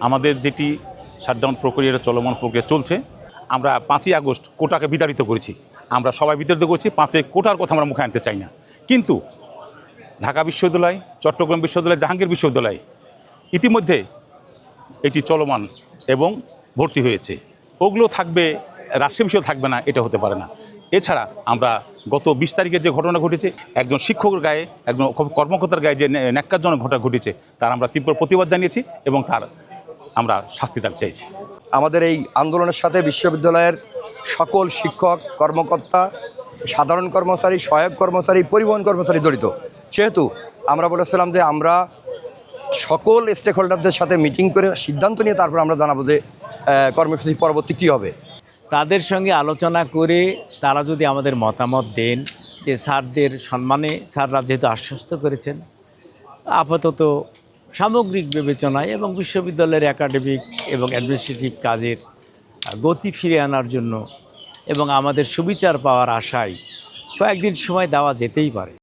আমাদের যেটি শাটডাউন প্রক্রিয়ার চলমান প্রক্রিয়া চলছে। আমরা পাঁচই আগস্ট কোটাকে বিতাড়িত করেছি। আমরা সবাই বিতাড়িত করছি, পাঁচই কোটার কথা আমরা মুখে আনতে চাই না। কিন্তু ঢাকা বিশ্ববিদ্যালয়, চট্টগ্রাম বিশ্ববিদ্যালয়, জাহাঙ্গীর বিশ্ববিদ্যালয় ইতিমধ্যে এটি চলমান এবং ভর্তি হয়েছে। ওগুলো থাকবে, রাষ্ট্রীয় বিষয় থাকবে না, এটা হতে পারে না। এছাড়া আমরা গত বিশ তারিখে যে ঘটনা ঘটেছে, একজন শিক্ষকের গায়ে, একজন কর্মকর্তার গায়ে যে ন্যা- ন্যাক্কারজনক ঘটনা ঘটেছে, তার আমরা তীব্র প্রতিবাদ জানিয়েছি এবং তার আমরা শাস্তি দাবি চাইছি। আমাদের এই আন্দোলনের সাথে বিশ্ববিদ্যালয়ের সকল শিক্ষক কর্মকর্তা সাধারণ কর্মচারী সহায়ক কর্মচারী পরিবহন কর্মচারী জড়িত। সেহেতু আমরা বলেছিলাম যে আমরা সকল স্টেক হোল্ডারদের সাথে মিটিং করে সিদ্ধান্ত নিয়ে তারপর আমরা জানাব যে কর্মসূচি পরবর্তী কী হবে। তাদের সঙ্গে আলোচনা করে তারা যদি আমাদের মতামত দেন যে স্যারদের সম্মানে স্যাররা যেহেতু আশ্বস্ত করেছেন আপাতত সামগ্রিক বিবেচনায় এবং বিশ্ববিদ্যালয়ের একাডেমিক এবং অ্যাডমিনিস্ট্রেটিভ কাজের গতি ফিরে আনার জন্য এবং আমাদের সুবিচার পাওয়ার আশায় কয়েকদিন সময় দেওয়া যেতেই পারে।